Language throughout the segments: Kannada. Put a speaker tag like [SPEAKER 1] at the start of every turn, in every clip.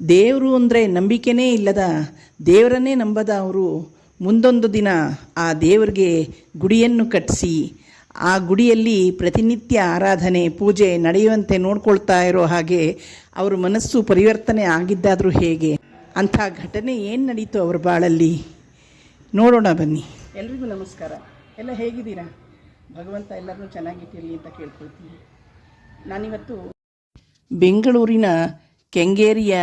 [SPEAKER 1] ದೇವರು ಅಂದರೆ ನಂಬಿಕೆನೇ ಇಲ್ಲದ ದೇವರನ್ನೇ ನಂಬದ ಅವರು ಮುಂದೊಂದು ದಿನ ಆ ದೇವರಿಗೆ ಗುಡಿಯನ್ನು ಕಟ್ಟಿಸಿ ಆ ಗುಡಿಯಲ್ಲಿ ಪ್ರತಿನಿತ್ಯ ಆರಾಧನೆ ಪೂಜೆ ನಡೆಯುವಂತೆ ನೋಡ್ಕೊಳ್ತಾ ಇರೋ ಹಾಗೆ ಅವರ ಮನಸ್ಸು ಪರಿವರ್ತನೆ ಆಗಿದ್ದಾದರೂ ಹೇಗೆ? ಅಂಥ ಘಟನೆ ಏನು ನಡೀತು ಅವ್ರ ಬಾಳಲ್ಲಿ? ನೋಡೋಣ ಬನ್ನಿ. ಎಲ್ರಿಗೂ ನಮಸ್ಕಾರ. ಎಲ್ಲ ಹೇಗಿದ್ದೀರಾ? ಭಗವಂತ ಎಲ್ಲರನ್ನೂ ಚೆನ್ನಾಗಿಟ್ಟಿರಲಿ ಅಂತ ಕೇಳ್ಕೊಳ್ತೀನಿ. ನಾನಿವತ್ತು ಬೆಂಗಳೂರಿನ ಕೆಂಗೇರಿಯ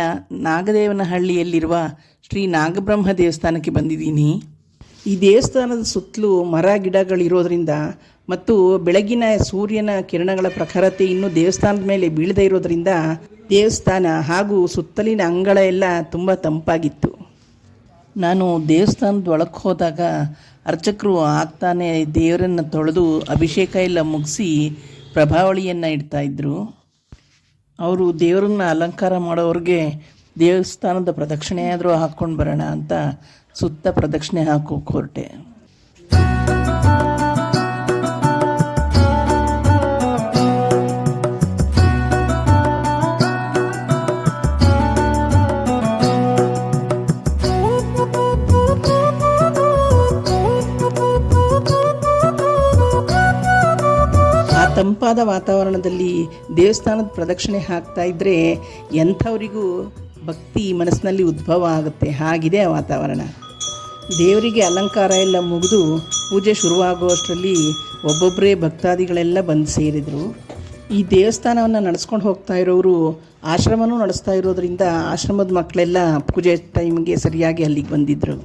[SPEAKER 1] ನಾಗದೇವನಹಳ್ಳಿಯಲ್ಲಿರುವ ಶ್ರೀ ನಾಗಬ್ರಹ್ಮ ದೇವಸ್ಥಾನಕ್ಕೆ ಬಂದಿದ್ದೀನಿ. ಈ ದೇವಸ್ಥಾನದ ಸುತ್ತಲೂ ಮರ ಗಿಡಗಳಿರೋದ್ರಿಂದ ಮತ್ತು ಬೆಳಗಿನ ಸೂರ್ಯನ ಕಿರಣಗಳ ಪ್ರಖರತೆ ಇನ್ನೂ ದೇವಸ್ಥಾನದ ಮೇಲೆ ಬೀಳದೇ ಇರೋದ್ರಿಂದ ದೇವಸ್ಥಾನ ಹಾಗೂ ಸುತ್ತಲಿನ ಅಂಗಳ ಎಲ್ಲ ತುಂಬ ತಂಪಾಗಿತ್ತು. ನಾನು ದೇವಸ್ಥಾನದ ಒಳಕ್ಕೆ ಹೋದಾಗ ಅರ್ಚಕರು ಆಗ್ತಾನೆ ದೇವರನ್ನು ತೊಳೆದು ಅಭಿಷೇಕ ಎಲ್ಲ ಮುಗಿಸಿ ಪ್ರಭಾವಳಿಯನ್ನು ಇಡ್ತಾಯಿದ್ರು ಅವರು ದೇವರನ್ನ ಅಲಂಕಾರ ಮಾಡೋರಿಗೆ ದೇವಸ್ಥಾನದ ಪ್ರದಕ್ಷಿಣೆ ಆದರೂ ಹಾಕ್ಕೊಂಡು ಬರೋಣ ಅಂತ ಸುತ್ತ ಪ್ರದಕ್ಷಿಣೆ ಹಾಕೋಕೆ ಹೊರಟೆ ತಂಪಾದ ವಾತಾವರಣದಲ್ಲಿ ದೇವಸ್ಥಾನದ ಪ್ರದಕ್ಷಿಣೆ ಹಾಕ್ತಾ ಇದ್ದರೆ ಎಂಥವರಿಗೂ ಭಕ್ತಿ ಮನಸ್ಸಿನಲ್ಲಿ ಉದ್ಭವ ಆಗುತ್ತೆ. ಹಾಗಿದೆ ಆ ವಾತಾವರಣ. ದೇವರಿಗೆ ಅಲಂಕಾರ ಎಲ್ಲ ಮುಗಿದು ಪೂಜೆ ಶುರುವಾಗುವಷ್ಟರಲ್ಲಿ ಒಬ್ಬೊಬ್ಬರೇ ಭಕ್ತಾದಿಗಳೆಲ್ಲ ಬಂದು ಸೇರಿದರು. ಈ ದೇವಸ್ಥಾನವನ್ನು ನಡೆಸ್ಕೊಂಡು ಹೋಗ್ತಾ ಇರೋರು ಆಶ್ರಮನೂ ನಡೆಸ್ತಾ ಇರೋದ್ರಿಂದ ಆಶ್ರಮದ ಮಕ್ಕಳೆಲ್ಲ ಪೂಜೆ ಟೈಮ್ಗೆ ಸರಿಯಾಗಿ ಅಲ್ಲಿಗೆ ಬಂದಿದ್ದರು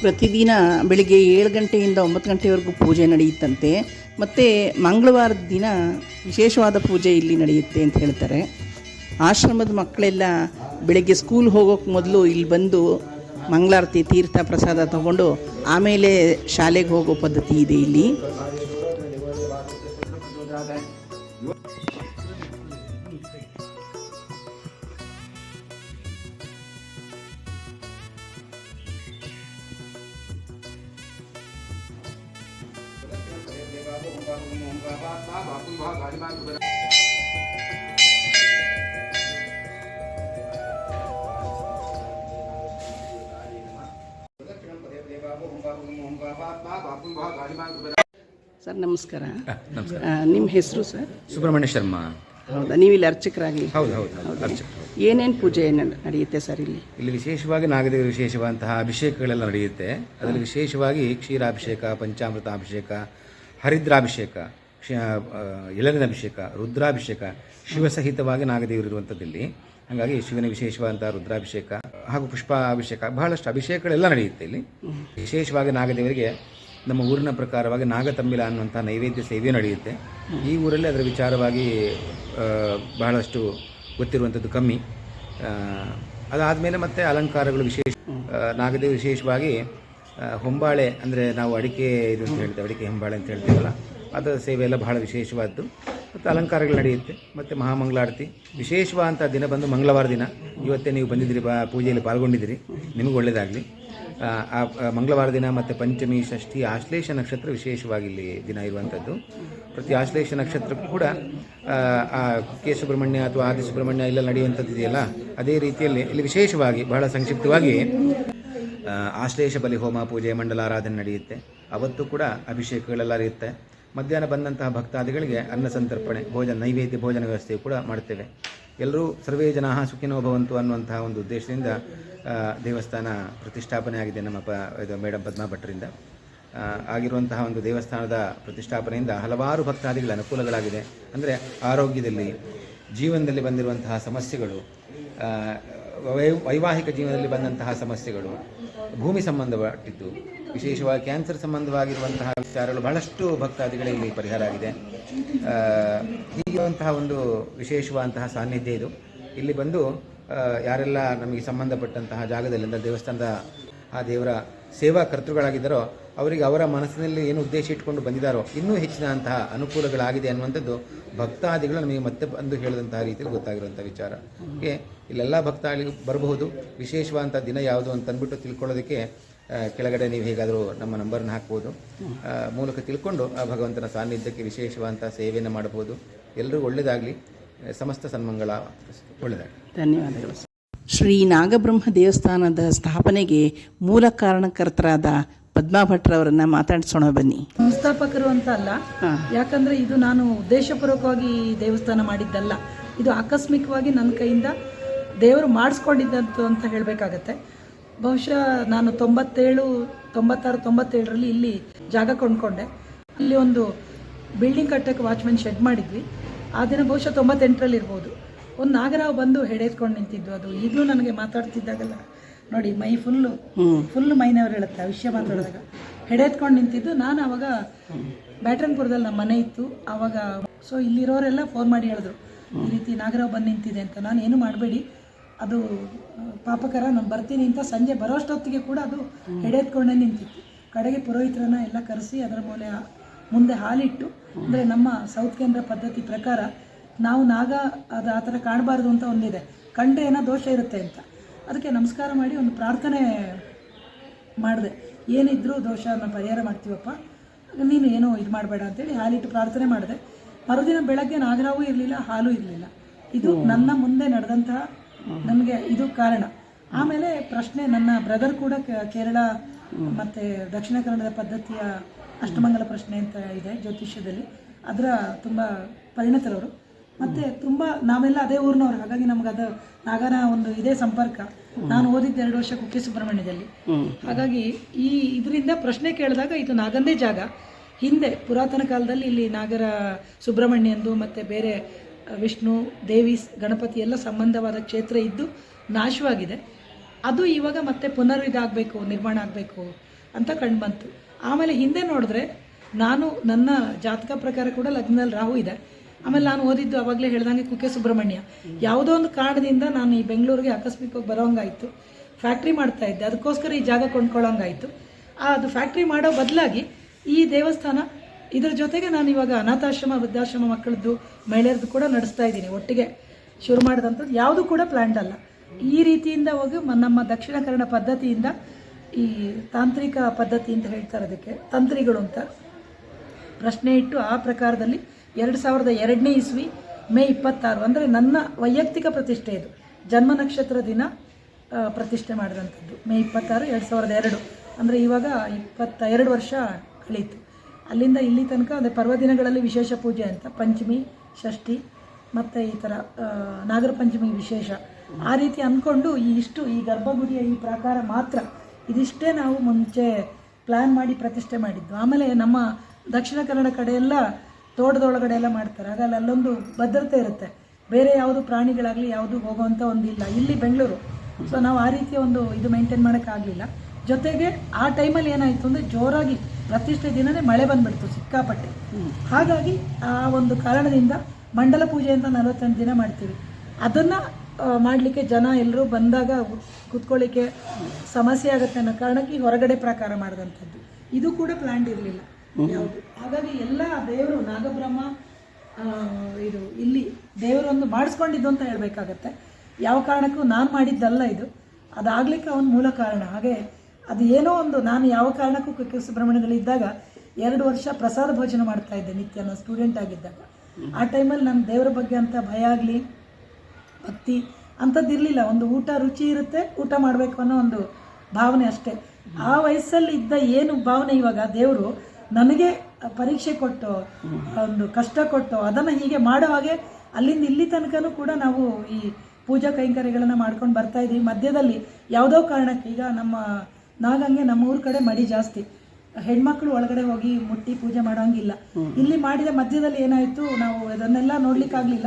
[SPEAKER 1] ಪ್ರತಿದಿನ ಬೆಳಿಗ್ಗೆ ಏಳು ಗಂಟೆಯಿಂದ ಒಂಬತ್ತು ಗಂಟೆವರೆಗೂ ಪೂಜೆ ನಡೆಯುತ್ತಂತೆ. ಮತ್ತು ಮಂಗಳವಾರದ ದಿನ ವಿಶೇಷವಾದ ಪೂಜೆ ಇಲ್ಲಿ ನಡೆಯುತ್ತೆ ಅಂತ ಹೇಳ್ತಾರೆ. ಆಶ್ರಮದ ಮಕ್ಕಳೆಲ್ಲ ಬೆಳಗ್ಗೆ ಸ್ಕೂಲ್ ಹೋಗೋಕ್ಕೆ ಮೊದಲು ಇಲ್ಲಿ ಬಂದು ಮಂಗಳಾರತಿ, ತೀರ್ಥ ಪ್ರಸಾದ ತಗೊಂಡು ಆಮೇಲೆ ಶಾಲೆಗೆ ಹೋಗೋ ಪದ್ಧತಿ ಇದೆ ಇಲ್ಲಿ. ಸರ್ ನಮಸ್ಕಾರ. ನಿಮ್ಮ ಹೆಸರು ಸರ್?
[SPEAKER 2] ಸುಬ್ರಹ್ಮಣ್ಯ ಶರ್ಮಾ.
[SPEAKER 1] ಹೌದಾ ನೀವು ಇಲ್ಲಿ ಅರ್ಚಕರಾಗಿ?
[SPEAKER 2] ಹೌದು ಹೌದು ಹೌದು. ಅರ್ಚಕರು.
[SPEAKER 1] ಏನೇನು ಪೂಜೆ ನಡೆಯುತ್ತೆ ಸರ್ ಇಲ್ಲಿ?
[SPEAKER 2] ಇಲ್ಲಿ ವಿಶೇಷವಾಗಿ ನಾಗದೇವರ ವಿಶೇಷವಾದಂತಹ ಅಭಿಷೇಕಗಳೆಲ್ಲ ನಡೆಯುತ್ತೆ. ಅದರಲ್ಲಿ ವಿಶೇಷವಾಗಿ ಕ್ಷೀರಾಭಿಷೇಕ ಪಂಚಾಮೃತಾಭಿಷೇಕ ಹರಿದ್ರಾಭಿಷೇಕ ಎಳನಿನ ಅಭಿಷೇಕ ರುದ್ರಾಭಿಷೇಕ, ಶಿವಸಹಿತವಾಗಿ ನಾಗದೇವರು ಇರುವಂಥದ್ದು ಇಲ್ಲಿ ಹಾಗಾಗಿ ಶಿವನ ವಿಶೇಷವಾದಂಥ ರುದ್ರಾಭಿಷೇಕ ಹಾಗೂ ಪುಷ್ಪಾಭಿಷೇಕ ಬಹಳಷ್ಟು ಅಭಿಷೇಕಗಳೆಲ್ಲ ನಡೆಯುತ್ತೆ ಇಲ್ಲಿ. ವಿಶೇಷವಾಗಿ ನಾಗದೇವರಿಗೆ ನಮ್ಮ ಊರಿನ ಪ್ರಕಾರವಾಗಿ ನಾಗತಂಬಿಲ ಅನ್ನುವಂಥ ನೈವೇದ್ಯ ಸೇವೆ ನಡೆಯುತ್ತೆ. ಈ ಊರಲ್ಲಿ ಅದರ ವಿಚಾರವಾಗಿ ಬಹಳಷ್ಟು ಗೊತ್ತಿರುವಂಥದ್ದು ಕಮ್ಮಿ. ಅದಾದಮೇಲೆ ಮತ್ತೆ ಅಲಂಕಾರಗಳು ವಿಶೇಷ ನಾಗದೇವ ವಿಶೇಷವಾಗಿ ಹೊಂಬಾಳೆ ಅಂದರೆ ನಾವು ಅಡಿಕೆ ಇದು ಅಂತ ಹೇಳ್ತೇವೆ ಅಡಿಕೆ ಹೊಂಬಾಳೆ ಅಂತ ಹೇಳ್ತೀವಲ್ಲ ಅದರ ಸೇವೆ ಎಲ್ಲ ಬಹಳ ವಿಶೇಷವಾದ್ದು. ಮತ್ತು ಅಲಂಕಾರಗಳು ನಡೆಯುತ್ತೆ ಮತ್ತು ಮಹಾಮಂಗಳಾರತಿ. ವಿಶೇಷವಾದಂಥ ದಿನ ಬಂದು ಮಂಗಳವಾರ ದಿನ. ಇವತ್ತೇ ನೀವು ಬಂದಿದ್ದೀರಿ ಬಾ ಪೂಜೆಯಲ್ಲಿ ಪಾಲ್ಗೊಂಡಿದ್ದೀರಿ ನಿಮಗೆ ಒಳ್ಳೆಯದಾಗಲಿ ಆ ಮಂಗಳವಾರ ದಿನ ಮತ್ತು ಪಂಚಮಿ ಷಷ್ಠಿ ಆಶ್ಲೇಷ ನಕ್ಷತ್ರ ವಿಶೇಷವಾಗಿ ಇಲ್ಲಿ ದಿನ ಇರುವಂಥದ್ದು. ಪ್ರತಿ ಆಶ್ಲೇಷ ನಕ್ಷತ್ರಕ್ಕೂ ಕೂಡ ಆ, ಕೆ ಸುಬ್ರಹ್ಮಣ್ಯ ಅಥವಾ ಆದಿ ಸುಬ್ರಹ್ಮಣ್ಯ ಇಲ್ಲ ನಡೆಯುವಂಥದ್ದು ಇದೆಯಲ್ಲ ಅದೇ ರೀತಿಯಲ್ಲಿ ಇಲ್ಲಿ ವಿಶೇಷವಾಗಿ ಬಹಳ ಸಂಕ್ಷಿಪ್ತವಾಗಿ ಆಶ್ಲೇಷ ಬಲಿ ಹೋಮ ಪೂಜೆ ಮಂಡಲಾರಾಧನೆ ನಡೆಯುತ್ತೆ. ಅವತ್ತು ಕೂಡ ಅಭಿಷೇಕಗಳೆಲ್ಲ ಇರುತ್ತೆ ಮಧ್ಯಾಹ್ನ ಬಂದಂತಹ ಭಕ್ತಾದಿಗಳಿಗೆ ಅನ್ನ ಸಂತರ್ಪಣೆ, ಭೋಜನ, ನೈವೇದ್ಯ ಭೋಜನ ವ್ಯವಸ್ಥೆ ಕೂಡ ಮಾಡ್ತೇವೆ. ಎಲ್ಲರೂ ಸರ್ವೇ ಜನ ಸುಖಿನೋ ಭವಂತು ಅನ್ನುವಂತಹ ಒಂದು ಉದ್ದೇಶದಿಂದ ದೇವಸ್ಥಾನ ಪ್ರತಿಷ್ಠಾಪನೆ ಆಗಿದೆ ನಮ್ಮ ಪ, ಇದು ಮೇಡಮ್ ಪದ್ಮಾ ಭಟ್ರಿಂದ ಆಗಿರುವಂತಹ ಒಂದು ದೇವಸ್ಥಾನದ ಪ್ರತಿಷ್ಠಾಪನೆಯಿಂದ ಹಲವಾರು ಭಕ್ತಾದಿಗಳ ಅನುಕೂಲಗಳಾಗಿದೆ. ಅಂದರೆ ಆರೋಗ್ಯದಲ್ಲಿ, ಜೀವನದಲ್ಲಿ ಬಂದಿರುವಂತಹ ಸಮಸ್ಯೆಗಳು ವೈವಾಹಿಕ ಜೀವನದಲ್ಲಿ ಬಂದಂತಹ ಸಮಸ್ಯೆಗಳು ಭೂಮಿ ಸಂಬಂಧಪಟ್ಟಿದ್ದು, ವಿಶೇಷವಾಗಿ ಕ್ಯಾನ್ಸರ್ ಸಂಬಂಧವಾಗಿರುವಂತಹ ವಿಚಾರಗಳು ಬಹಳಷ್ಟು ಭಕ್ತಾದಿಗಳಿಗೆ ಇಲ್ಲಿ ಪರಿಹಾರ ಆಗಿದೆ. ಹೀಗಿರುವಂತಹ ಒಂದು ವಿಶೇಷವಾದಂತಹ ಸಾನ್ನಿಧ್ಯ ಇದು. ಇಲ್ಲಿ ಬಂದು ಯಾರೆಲ್ಲ ನಮಗೆ ಸಂಬಂಧಪಟ್ಟಂತಹ ಜಾಗದಲ್ಲಿ ಅಂದರೆ ದೇವಸ್ಥಾನದ ಆ ದೇವರ ಸೇವಾ ಕರ್ತೃಗಳಾಗಿದ್ದಾರೋ, ಅವರಿಗೆ ಅವರ ಮನಸ್ಸಿನಲ್ಲಿ ಏನು ಉದ್ದೇಶ ಇಟ್ಕೊಂಡು ಬಂದಿದ್ದಾರೋ, ಇನ್ನೂ ಹೆಚ್ಚಿನಂತಹ ಅನುಕೂಲಗಳಾಗಿದೆ ಅನ್ನುವಂಥದ್ದು ಭಕ್ತಾದಿಗಳು ನಮಗೆ ಮತ್ತೆ ಬಂದು ಹೇಳಿದಂತಹ ರೀತಿಯಲ್ಲಿ ಗೊತ್ತಾಗಿರುವಂಥ ವಿಚಾರ. ಇಲ್ಲೆಲ್ಲ ಭಕ್ತಾಳಿಗೂ ಬರಬಹುದು. ವಿಶೇಷವಾದಂಥ ದಿನ ಯಾವುದು ಅಂತ ಅಂದ್ಬಿಟ್ಟು ತಿಳ್ಕೊಳ್ಳೋದಕ್ಕೆ ಕೆಳಗಡೆ ನೀವು ಹೇಗಾದರೂ ನಮ್ಮ ನಂಬರ್ನ ಹಾಕ್ಬೋದು. ಮೂಲಕ ತಿಳ್ಕೊಂಡು ಆ ಭಗವಂತನ ಸಾನ್ನಿಧ್ಯಕ್ಕೆ ವಿಶೇಷವಾದಂಥ ಸೇವೆಯನ್ನು ಮಾಡಬಹುದು. ಎಲ್ಲರೂ ಒಳ್ಳೆಯದಾಗಲಿ ಸಮಸ್ತ ಸನ್ಮಂಗಳ ಒಳ್ಳೆಯದಾಗಲಿ
[SPEAKER 1] ಧನ್ಯವಾದಗಳು. ಶ್ರೀ ನಾಗಬ್ರಹ್ಮ ದೇವಸ್ಥಾನದ ಸ್ಥಾಪನೆಗೆ ಮೂಲ ಕಾರಣಕರ್ತರಾದ ಪದ್ಮಾ ಭಟ್ರವರನ್ನ ಮಾತಾಡ್ಸೋಣ ಬನ್ನಿ.
[SPEAKER 3] ಸಂಸ್ಥಾಪಕರು ಅಂತ ಅಲ್ಲ
[SPEAKER 1] ಹಾ.
[SPEAKER 3] ಯಾಕಂದ್ರೆ ಇದು ನಾನು ಉದ್ದೇಶಪೂರ್ವಕವಾಗಿ ಈ ದೇವಸ್ಥಾನ ಮಾಡಿದ್ದಲ್ಲ. ಇದು ಆಕಸ್ಮಿಕವಾಗಿ ನನ್ನ ಕೈಯಿಂದ ದೇವರು ಮಾಡಿಸ್ಕೊಂಡಿದ್ದಂತು ಅಂತ ಹೇಳಬೇಕಾಗತ್ತೆ. ಬಹುಶಃ ನಾನು ತೊಂಬತ್ತೇಳು ತೊಂಬತ್ತಾರು ತೊಂಬತ್ತೇಳರಲ್ಲಿ ಇಲ್ಲಿ ಜಾಗ ಕೊಂಡ್ಕೊಂಡೆ. ಅಲ್ಲಿ ಒಂದು ಬಿಲ್ಡಿಂಗ್ ಕಟ್ಟಕ್ಕೆ ವಾಚ್ಮೆನ್ ಶೆಡ್ ಮಾಡಿದ್ವಿ. ಆ ದಿನ ಬಹುಶಃ ತೊಂಬತ್ತೆಂಟರಲ್ಲಿ ಇರ್ಬೋದು. ಒಂದು ನಾಗರಾವ್ ಬಂದು ಹೆಡೆದ್ಕೊಂಡು ನಿಂತಿದ್ದು ಅದು. ಈಗಲೂ ನನಗೆ ಮಾತಾಡ್ತಿದ್ದಾಗಲ್ಲ. ನೋಡಿ ಮೈ ಫುಲ್ಲು ಫುಲ್ ಮೈನವ್ರು ಹೇಳುತ್ತೆ ಆ ವಿಷಯ ಮಾತಾಡಿದಾಗ. ಹೆಡೆತ್ಕೊಂಡು ನಿಂತಿದ್ದು. ನಾನು ಅವಾಗ ಬ್ಯಾಟ್ರನ್ಪುರದಲ್ಲಿ ನಮ್ಮ ಮನೆ ಇತ್ತು. ಆವಾಗ ಸೊ ಇಲ್ಲಿರೋರೆಲ್ಲ ಫೋನ್ ಮಾಡಿ ಹೇಳಿದ್ರು. ಈ ರೀತಿ ನಾಗರಾವ್ ಬಂದು ನಿಂತಿದೆ ಅಂತ. ನಾನು ಏನು ಮಾಡಬೇಡಿ. ಅದು ಪಾಪಕರ ನಾನು ಬರ್ತೀನಿ ಅಂತ ಸಂಜೆ ಬರೋಷ್ಟೊತ್ತಿಗೆ ಕೂಡ ಅದು ಹೆಡೆತ್ಕೊಂಡೇ ನಿಂತಿತ್ತು. ಕಡೆಗೆ ಪುರೋಹಿತರನ್ನ ಎಲ್ಲ ಕರೆಸಿ ಅದರ ಮೂಲೆ ಮುಂದೆ ಹಾಲಿಟ್ಟು ಅಂದರೆ ನಮ್ಮ ಸೌತ್ ಕೇಂದ್ರ ಪದ್ಧತಿ ಪ್ರಕಾರ ನಾವು ನಾಗ ಅದು ಆ ಥರ ಕಾಣಬಾರ್ದು ಅಂತ ಒಂದಿದೆ. ಕಂಡೆ ಏನೋ ದೋಷ ಇರುತ್ತೆ ಅಂತ. ಅದಕ್ಕೆ ನಮಸ್ಕಾರ ಮಾಡಿ ಒಂದು ಪ್ರಾರ್ಥನೆ ಮಾಡಿದೆ. ಏನಿದ್ರೂ ದೋಷನ ಪರಿಹಾರ ಮಾಡ್ತೀವಪ್ಪ. ನೀನು ಏನೋ ಇದು ಮಾಡಬೇಡ ಅಂತೇಳಿ ಹಾಲಿಟ್ಟು ಪ್ರಾರ್ಥನೆ ಮಾಡಿದೆ. ಮರುದಿನ ಬೆಳಗ್ಗೆ ನಾಗರಾವು ಇರಲಿಲ್ಲ ಹಾಲು ಇರಲಿಲ್ಲ. ಇದು ನನ್ನ ಮುಂದೆ ನಡೆದಂತಹ ನನಗೆ ಇದು ಕಾರಣ. ಆಮೇಲೆ ಪ್ರಶ್ನೆ ನನ್ನ ಬ್ರದರ್ ಕೂಡ ಕೇರಳ ಮತ್ತೆ ದಕ್ಷಿಣ ಕನ್ನಡದ ಪದ್ಧತಿಯ ಅಷ್ಟಮಂಗಲ ಪ್ರಶ್ನೆ ಅಂತ ಇದೆ ಜ್ಯೋತಿಷ್ಯದಲ್ಲಿ. ಅದರ ತುಂಬ ಪರಿಣತರವರು. ಮತ್ತೆ ತುಂಬ ನಾವೆಲ್ಲ ಅದೇ ಊರಿನವ್ರು. ಹಾಗಾಗಿ ನಮ್ಗೆ ಅದು ನಾಗನ ಒಂದು ಇದೇ ಸಂಪರ್ಕ. ನಾನು ಓದಿದ್ದ ಎರಡು ವರ್ಷ ಕುಕ್ಕೆ ಸುಬ್ರಹ್ಮಣ್ಯದಲ್ಲಿ. ಹಾಗಾಗಿ ಈ ಇದರಿಂದ ಪ್ರಶ್ನೆ ಕೇಳಿದಾಗ ಇದು ನಾಗಂದೇ ಜಾಗ. ಹಿಂದೆ ಪುರಾತನ ಕಾಲದಲ್ಲಿ ಇಲ್ಲಿ ನಾಗರ ಸುಬ್ರಹ್ಮಣ್ಯಂದು ಮತ್ತೆ ಬೇರೆ ವಿಷ್ಣು, ದೇವಿ ಗಣಪತಿ ಎಲ್ಲ ಸಂಬಂಧವಾದ ಕ್ಷೇತ್ರ ಇದ್ದು ನಾಶವಾಗಿದೆ. ಅದು ಇವಾಗ ಮತ್ತೆ ಪುನರ್ ಇದಾಗಬೇಕು ನಿರ್ಮಾಣ ಆಗಬೇಕು ಅಂತ ಕಂಡುಬಂತು ಆಮೇಲೆ ಹಿಂದೆ ನೋಡಿದ್ರೆ ನಾನು, ನನ್ನ ಜಾತಕ ಪ್ರಕಾರ ಕೂಡ ಲಗ್ನದಲ್ಲಿ ರಾಹು ಇದೆ. ಆಮೇಲೆ ನಾನು ಓದಿದ್ದು ಅವಾಗಲೇ ಹೇಳ್ದಂಗೆ ಕುಕ್ಕೆ ಸುಬ್ರಹ್ಮಣ್ಯ. ಯಾವುದೋ ಒಂದು ಕಾರಣದಿಂದ ನಾನು ಈ ಬೆಂಗಳೂರಿಗೆ ಆಕಸ್ಮಿಕವಾಗಿ ಬರೋಂಗಾಯಿತು ಫ್ಯಾಕ್ಟ್ರಿ ಮಾಡ್ತಾ ಇದ್ದೆ. ಅದಕ್ಕೋಸ್ಕರ ಈ ಜಾಗ ಕೊಂಡ್ಕೊಳ್ಳೋಂಗಾಯಿತು. ಅದು ಫ್ಯಾಕ್ಟ್ರಿ ಮಾಡೋ ಬದಲಾಗಿ ಈ ದೇವಸ್ಥಾನ ಇದ್ರ ಜೊತೆಗೆ ನಾನು ಇವಾಗ ಅನಾಥಾಶ್ರಮ, ವೃದ್ಧಾಶ್ರಮ ಮಕ್ಕಳದ್ದು, ಮಹಿಳೆಯರದ್ದು ಕೂಡ ನಡೆಸ್ತಾ ಇದ್ದೀನಿ ಒಟ್ಟಿಗೆ. ಶುರು ಮಾಡಿದಂಥದ್ದು ಯಾವುದು ಕೂಡ ಪ್ಲ್ಯಾಂಡ್ ಅಲ್ಲ. ಈ ರೀತಿಯಿಂದ ಹೋಗಿ ನಮ್ಮ ದಕ್ಷಿಣ ಕನ್ನಡ ಪದ್ಧತಿಯಿಂದ, ಈ ತಾಂತ್ರಿಕ ಪದ್ಧತಿ ಅಂತ ಹೇಳ್ತಾರೆ ಅದಕ್ಕೆ, ತಂತ್ರಿಗಳು ಅಂತ. ಪ್ರಶ್ನೆ ಇಟ್ಟು ಆ ಪ್ರಕಾರದಲ್ಲಿ ಎರಡು ಸಾವಿರದ ಎರಡನೇ ಇಸ್ವಿ, ಮೇ ಇಪ್ಪತ್ತಾರು, ಅಂದರೆ ನನ್ನ ವೈಯಕ್ತಿಕ ಪ್ರತಿಷ್ಠೆ ಇದು. ಜನ್ಮ ನಕ್ಷತ್ರ ದಿನ ಪ್ರತಿಷ್ಠೆ ಮಾಡಿದಂಥದ್ದು. ಮೇ ಇಪ್ಪತ್ತಾರು, ಎರಡು ಸಾವಿರದ ಎರಡು. ಅಂದರೆ ಇವಾಗ ಇಪ್ಪತ್ತ ಎರಡು ವರ್ಷ ಕಳೀತು. ಅಲ್ಲಿಂದ ಇಲ್ಲಿ ತನಕ ಅದೇ ಪರ್ವದಿನಗಳಲ್ಲಿ ವಿಶೇಷ ಪೂಜೆ ಅಂತ, ಪಂಚಮಿ, ಷಷ್ಠಿ, ಮತ್ತು ಈ ಥರ ನಾಗರ ಪಂಚಮಿ ವಿಶೇಷ. ಆ ರೀತಿ ಅಂದ್ಕೊಂಡು ಈ ಇಷ್ಟು, ಈ ಗರ್ಭಗುಡಿಯ ಈ ಪ್ರಕಾರ ಮಾತ್ರ ಇದಿಷ್ಟೇ ನಾವು ಮುಂಚೆ ಪ್ಲ್ಯಾನ್ ಮಾಡಿ ಪ್ರತಿಷ್ಠೆ ಮಾಡಿದ್ದು. ಆಮೇಲೆ ನಮ್ಮ ದಕ್ಷಿಣ ಕನ್ನಡ ಕಡೆಯೆಲ್ಲ ತೋಟದೊಳಗಡೆ ಎಲ್ಲ ಮಾಡ್ತಾರೆ. ಹಾಗಾಗಿ ಅಲ್ಲೊಂದು ಭದ್ರತೆ ಇರುತ್ತೆ. ಬೇರೆ ಯಾವುದು ಪ್ರಾಣಿಗಳಾಗಲಿ ಯಾವುದು ಹೋಗುವಂಥ ಒಂದಿಲ್ಲ ಇಲ್ಲಿ. ಬೆಂಗಳೂರು. ಸೊ ನಾವು ಆ ರೀತಿಯ ಒಂದು ಇದು ಮೇಂಟೈನ್ ಮಾಡೋಕ್ಕಾಗಲಿಲ್ಲ. ಜೊತೆಗೆ ಆ ಟೈಮಲ್ಲಿ ಏನಾಯಿತು ಅಂದರೆ ಜೋರಾಗಿ ಪ್ರತಿಷ್ಠೆ ದಿನವೇ ಮಳೆ ಬಂದ್ಬಿಡ್ತು ಸಿಕ್ಕಾಪಟ್ಟೆ. ಹಾಗಾಗಿ ಆ ಒಂದು ಕಾರಣದಿಂದ ಮಂಡಲ ಪೂಜೆ ಅಂತ ನಲವತ್ತೆಂಟು ದಿನ ಮಾಡ್ತೀವಿ. ಅದನ್ನು ಮಾಡಲಿಕ್ಕೆ ಜನ ಎಲ್ಲರೂ ಬಂದಾಗ ಕುತ್ಕೊಳ್ಳಿಕ್ಕೆ ಸಮಸ್ಯೆ ಆಗುತ್ತೆ ಅನ್ನೋ ಕಾರಣಕ್ಕೆ ಈ ಹೊರಗಡೆ ಪ್ರಕಾರ ಮಾಡಿದಂಥದ್ದು. ಇದು ಕೂಡ ಪ್ಲ್ಯಾಂಡ್ ಇರಲಿಲ್ಲ. ಯಾವುದು? ಹಾಗಾಗಿ ಎಲ್ಲ ದೇವರು ನಾಗಬ್ರಹ್ಮ ಇದು ಇಲ್ಲಿ ದೇವರೊಂದು ಮಾಡಿಸ್ಕೊಂಡಿದ್ದು ಅಂತ ಹೇಳಬೇಕಾಗತ್ತೆ. ಯಾವ ಕಾರಣಕ್ಕೂ ನಾನು ಮಾಡಿದ್ದಲ್ಲ ಇದು. ಅದಾಗ್ಲಿಕ್ಕೆ ಅವನ ಮೂಲ ಕಾರಣ. ಹಾಗೆ ಅದು ಏನೋ ಒಂದು, ನಾನು ಯಾವ ಕಾರಣಕ್ಕೂ ಕುಕ್ಕೆ ಸುಬ್ರಹ್ಮಣ್ಯದಲ್ಲಿ ಇದ್ದಾಗ ಎರಡು ವರ್ಷ ಪ್ರಸಾದ ಭೋಜನ ಮಾಡ್ತಾ ಇದ್ದೆ ನಿತ್ಯ, ನಾನು ಸ್ಟೂಡೆಂಟ್ ಆಗಿದ್ದಾಗ. ಆ ಟೈಮಲ್ಲಿ ನನ್ನ ದೇವರ ಬಗ್ಗೆ ಅಂತ ಭಯ ಆಗಲಿ, ಭಕ್ತಿ ಅಂಥದ್ದು ಇರಲಿಲ್ಲ. ಒಂದು ಊಟ ರುಚಿ ಇರುತ್ತೆ, ಊಟ ಮಾಡಬೇಕು ಅನ್ನೋ ಒಂದು ಭಾವನೆ ಅಷ್ಟೇ. ಆ ವಯಸ್ಸಲ್ಲಿ ಇದ್ದ ಏನು ಭಾವನೆ ಇವಾಗ ದೇವರು ನನಗೆ ಪರೀಕ್ಷೆ ಕೊಟ್ಟು, ಒಂದು ಕಷ್ಟ ಕೊಟ್ಟು, ಅದನ್ನು ಹೀಗೆ ಮಾಡೋ ಹಾಗೆ ಅಲ್ಲಿಂದ ಇಲ್ಲಿ ತನಕನೂ ಕೂಡ ನಾವು ಈ ಪೂಜಾ ಕೈಂಕರ್ಯಗಳನ್ನು ಮಾಡ್ಕೊಂಡು ಬರ್ತಾ ಇದ್ದೀವಿ ಮಧ್ಯದಲ್ಲಿ ಯಾವುದೋ ಕಾರಣಕ್ಕೆ ಈಗ ನಮ್ಮ ನಾಗಂಗೆ ನಮ್ಮ ಊರ ಕಡೆ ಮಡಿ ಜಾಸ್ತಿ. ಹೆಣ್ಮಕ್ಳು ಒಳಗಡೆ ಹೋಗಿ ಮುಟ್ಟಿ ಪೂಜೆ ಮಾಡೋಂಗಿಲ್ಲ. ಇಲ್ಲಿ ಮಾಡಿದ ಮಧ್ಯದಲ್ಲಿ ಏನಾಯ್ತು ನಾವು ಅದನ್ನೆಲ್ಲ ನೋಡ್ಲಿಕ್ಕಾಗ್ಲಿಲ್ಲ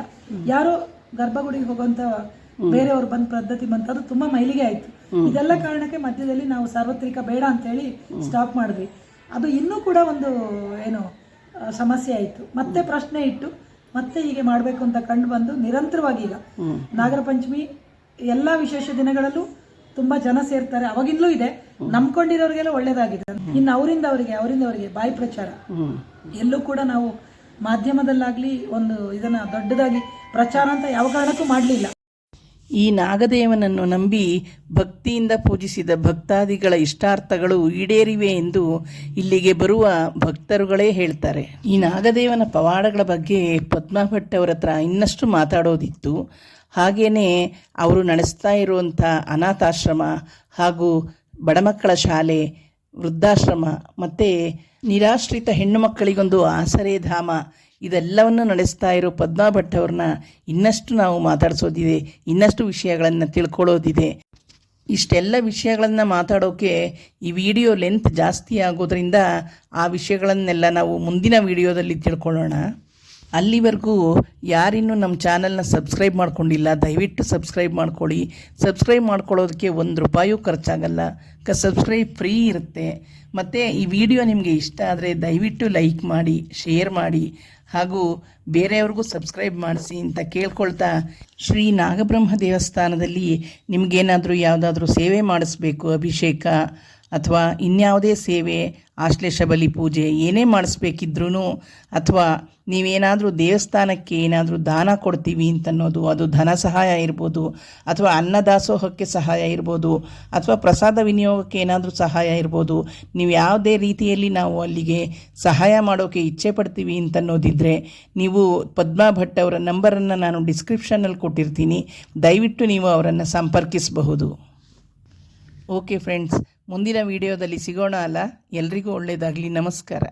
[SPEAKER 3] ಯಾರೋ ಗರ್ಭಗುಡಿಗೆ ಹೋಗುವಂತ ಬೇರೆಯವ್ರು ಬಂದ ಪದ್ಧತಿ ಬಂತ ಅದು ತುಂಬಾ ಮೈಲಿಗೆ ಆಯ್ತು. ಇದೆಲ್ಲ ಕಾರಣಕ್ಕೆ ಮಧ್ಯದಲ್ಲಿ ನಾವು ಸಾರ್ವತ್ರಿಕ ಬೇಡ ಅಂತ ಹೇಳಿ ಸ್ಟಾಪ್ ಮಾಡಿದ್ವಿ. ಅದು ಇನ್ನೂ ಕೂಡ ಒಂದು ಏನು ಸಮಸ್ಯೆ ಆಯ್ತು. ಮತ್ತೆ ಪ್ರಶ್ನೆ ಇಟ್ಟು ಮತ್ತೆ ಹೀಗೆ ಮಾಡಬೇಕು ಅಂತ ಕಂಡು ಬಂದು ನಿರಂತರವಾಗಿ ಈಗ ನಾಗರ ಪಂಚಮಿ ಎಲ್ಲ ವಿಶೇಷ ದಿನಗಳಲ್ಲೂ ತುಂಬಾ ಜನ ಸೇರ್ತಾರೆ. ಅವಾಗಿಂದಲೂ ಇದೆ. ನಂಬ್ಕೊಂಡಿರೋರಿಗೆಲ್ಲ ಒಳ್ಳೇದಾಗಿದೆ. ಇನ್ನು ಅವರಿಂದ ಅವರಿಗೆ ಅವರಿಂದ ಅವರಿಗೆ ಬಾಯಿ ಪ್ರಚಾರ. ಎಲ್ಲೂ ಕೂಡ ನಾವು ಮಾಧ್ಯಮದಲ್ಲಾಗ್ಲಿ ಒಂದು ಇದನ್ನ ದೊಡ್ಡದಾಗಿ ಪ್ರಚಾರ ಅಂತ ಯಾವ ಕಾರಣಕ್ಕೂ ಮಾಡಲಿಲ್ಲ.
[SPEAKER 1] ಈ ನಾಗದೇವನನ್ನು ನಂಬಿ ಭಕ್ತಿಯಿಂದ ಪೂಜಿಸಿದ ಭಕ್ತಾದಿಗಳ ಇಷ್ಟಾರ್ಥಗಳು ಈಡೇರಿವೆ ಎಂದು ಇಲ್ಲಿಗೆ ಬರುವ ಭಕ್ತರುಗಳೇ ಹೇಳ್ತಾರೆ. ಈ ನಾಗದೇವನ ಪವಾಡಗಳ ಬಗ್ಗೆ ಪದ್ಮಾ ಭಟ್ ಅವರ ಹತ್ರ ಇನ್ನಷ್ಟು ಮಾತಾಡೋದಿತ್ತು. ಹಾಗೆಯೇ ಅವರು ನಡೆಸ್ತಾ ಇರುವಂಥ ಅನಾಥಾಶ್ರಮ ಹಾಗೂ ಬಡಮಕ್ಕಳ ಶಾಲೆ, ವೃದ್ಧಾಶ್ರಮ ಮತ್ತು ನಿರಾಶ್ರಿತ ಹೆಣ್ಣು ಮಕ್ಕಳಿಗೊಂದು ಆಸರೆ ಧಾಮ ಇದೆಲ್ಲವನ್ನು ನಡೆಸ್ತಾ ಇರೋ ಪದ್ಮಾ ಭಟ್ ಅವ್ರನ್ನ ಇನ್ನಷ್ಟು ನಾವು ಮಾತಾಡಿಸೋದಿದೆ, ಇನ್ನಷ್ಟು ವಿಷಯಗಳನ್ನು ತಿಳ್ಕೊಳ್ಳೋದಿದೆ. ಇಷ್ಟೆಲ್ಲ ವಿಷಯಗಳನ್ನು ಮಾತಾಡೋಕ್ಕೆ ಈ ವಿಡಿಯೋ ಲೆಂತ್ ಜಾಸ್ತಿ ಆಗೋದ್ರಿಂದ ಆ ವಿಷಯಗಳನ್ನೆಲ್ಲ ನಾವು ಮುಂದಿನ ವಿಡಿಯೋದಲ್ಲಿ ತಿಳ್ಕೊಳ್ಳೋಣ. ಅಲ್ಲಿವರೆಗೂ ಯಾರಿನ್ನೂ ನಮ್ಮ ಚಾನಲ್ನ ಸಬ್ಸ್ಕ್ರೈಬ್ ಮಾಡ್ಕೊಂಡಿಲ್ಲ, ದಯವಿಟ್ಟು ಸಬ್ಸ್ಕ್ರೈಬ್ ಮಾಡ್ಕೊಳ್ಳಿ. ಸಬ್ಸ್ಕ್ರೈಬ್ ಮಾಡ್ಕೊಳ್ಳೋದಕ್ಕೆ ಒಂದು ರೂಪಾಯೂ ಖರ್ಚಾಗಲ್ಲ. ಕ, ಸಬ್ಸ್ಕ್ರೈಬ್ ಫ್ರೀ ಇರುತ್ತೆ. ಮತ್ತು ಈ ವಿಡಿಯೋ ನಿಮಗೆ ಇಷ್ಟ ಆದರೆ ದಯವಿಟ್ಟು ಲೈಕ್ ಮಾಡಿ, ಶೇರ್ ಮಾಡಿ, ಹಾಗೂ ಬೇರೆಯವ್ರಿಗೂ ಸಬ್ಸ್ಕ್ರೈಬ್ ಮಾಡಿಸಿ ಅಂತ ಕೇಳ್ಕೊಳ್ತಾ ಶ್ರೀ ನಾಗಬ್ರಹ್ಮ ದೇವಸ್ಥಾನದಲ್ಲಿ ನಿಮಗೇನಾದರೂ ಯಾವುದಾದ್ರೂ ಸೇವೆ ಮಾಡಿಸ್ಬೇಕು, ಅಭಿಷೇಕ ಅಥವಾ ಇನ್ಯಾವುದೇ ಸೇವೆ ಆಶ್ಲೇಷ ಬಲಿ ಪೂಜೆ ಏನೇ ಮಾಡಿಸ್ಬೇಕಿದ್ರೂ ಅಥವಾ ನೀವೇನಾದರೂ ದೇವಸ್ಥಾನಕ್ಕೆ ಏನಾದರೂ ದಾನ ಕೊಡ್ತೀವಿ ಅಂತನ್ನೋದು, ಅದು ಧನ ಸಹಾಯ ಇರ್ಬೋದು, ಅಥವಾ ಅನ್ನದಾಸೋಹಕ್ಕೆ ಸಹಾಯ ಇರ್ಬೋದು, ಅಥವಾ ಪ್ರಸಾದ ವಿನಿಯೋಗಕ್ಕೆ ಏನಾದರೂ ಸಹಾಯ ಇರ್ಬೋದು, ನೀವು ಯಾವುದೇ ರೀತಿಯಲ್ಲಿ ನಾವು ಅಲ್ಲಿಗೆ ಸಹಾಯ ಮಾಡೋಕ್ಕೆ ಇಚ್ಛೆ ಪಡ್ತೀವಿ ಅಂತನ್ನೋದಿದ್ದರೆ ನೀವು ಪದ್ಮಾ ಭಟ್ ಅವರ ನಂಬರನ್ನು ನಾನು ಡಿಸ್ಕ್ರಿಪ್ಷನಲ್ಲಿ ಕೊಟ್ಟಿರ್ತೀನಿ. ದಯವಿಟ್ಟು ನೀವು ಅವರನ್ನು ಸಂಪರ್ಕಿಸಬಹುದು. ಓಕೆ ಫ್ರೆಂಡ್ಸ್ ಮುಂದಿನ ವಿಡಿಯೋದಲ್ಲಿ ಸಿಗೋಣ ಅಲ್ಲ? ಎಲ್ರಿಗೂ ಒಳ್ಳೆಯದಾಗಲಿ ನಮಸ್ಕಾರ.